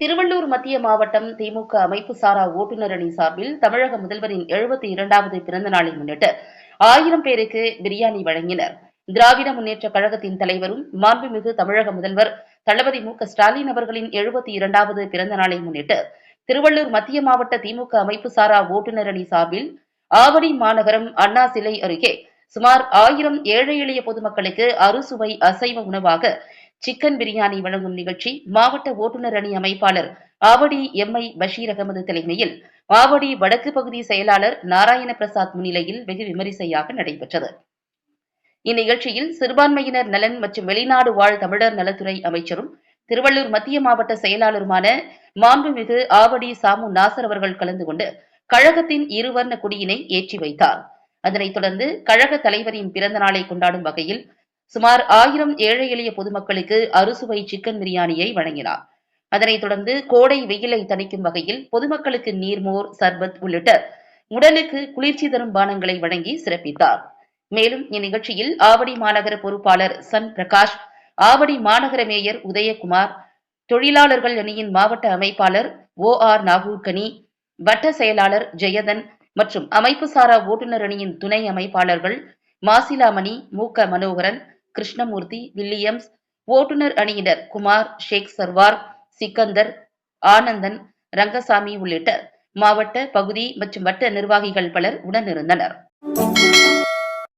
திருவள்ளூர் மத்திய மாவட்டம் திமுக அமைப்பு சாரா ஓட்டுநர் அணி சார்பில் தமிழக முதல்வரின் எழுபத்தி இரண்டாவது பிறந்த நாளை முன்னிட்டு ஆயிரம் பேருக்கு பிரியாணி வழங்கினர். திராவிட முன்னேற்ற கழகத்தின் தலைவரும் மாண்புமிகு தமிழக முதல்வர் தளபதி மு ஸ்டாலின் அவர்களின் எழுபத்தி இரண்டாவது பிறந்த நாளை முன்னிட்டு திருவள்ளூர் மத்திய மாவட்ட திமுக அமைப்பு சாரா ஓட்டுநர் அணி சார்பில் ஆவடி மாநகரம் அண்ணா சிலை அருகே சுமார் ஆயிரம் ஏழை எளிய பொதுமக்களுக்கு அறுசுவை அசைவ உணவாக சிக்கன் பிரியாணி வழங்கும் நிகழ்ச்சி மாவட்ட ஓட்டுநர் அணி அமைப்பாளர் ஆவடி எம்ஐ பஷீர் அகமது தலைமையில். ஆவடி வடக்கு பகுதி செயலாளர் நாராயண பிரசாத் முன்னிலையில் வெகு விமரிசையாக நடைபெற்றது. இந்நிகழ்ச்சியில் சிறுபான்மையினர் நலன் மற்றும் வெளிநாடு வாழ் தமிழர் நலத்துறை அமைச்சரும் திருவள்ளூர் மத்திய மாவட்ட செயலாளருமான மாண்புமிகு ஆவடி சாமு நாசர் அவர்கள் கலந்து கொண்டு கழகத்தின் இருவர்ண குடியினை ஏற்றி வைத்தார். அதனைத் தொடர்ந்து கழக தலைவரின் பிறந்த நாளை கொண்டாடும் வகையில் சுமார் ஆயிரம் ஏழை எளிய பொதுமக்களுக்கு அறுசுவை சிக்கன் பிரியாணியை வழங்கினார். அதனைத் தொடர்ந்து கோடை வெயிலை தணிக்கும் வகையில் பொதுமக்களுக்கு நீர்மோர் சர்பத் உள்ளிட்ட உடலுக்கு குளிர்ச்சி தரும் பானங்களை வழங்கி சிறப்பித்தார். மேலும் இந்நிகழ்ச்சியில் ஆவடி மாநகர பொறுப்பாளர் சன் பிரகாஷ் ஆவடி மாநகர மேயர் உதயகுமார் தொழிலாளர்கள் அணியின் மாவட்ட அமைப்பாளர் ஓ ஆர் நாகூர்கனி வட்ட செயலாளர் ஜெயதன் மற்றும் அமைப்பு சாரா ஓட்டுநர் அணியின் துணை அமைப்பாளர்கள் மாசிலாமணி மு க மனோகரன் கிருஷ்ணமூர்த்தி வில்லியம்ஸ் ஓட்டுநர் அணியினர் குமார் ஷேக் சர்வார் சிக்கந்தர் ஆனந்தன் ரங்கசாமி உள்ளிட்ட மாவட்ட பகுதி மற்றும் வட்ட நிர்வாகிகள் பலர் உடனிருந்தனர்.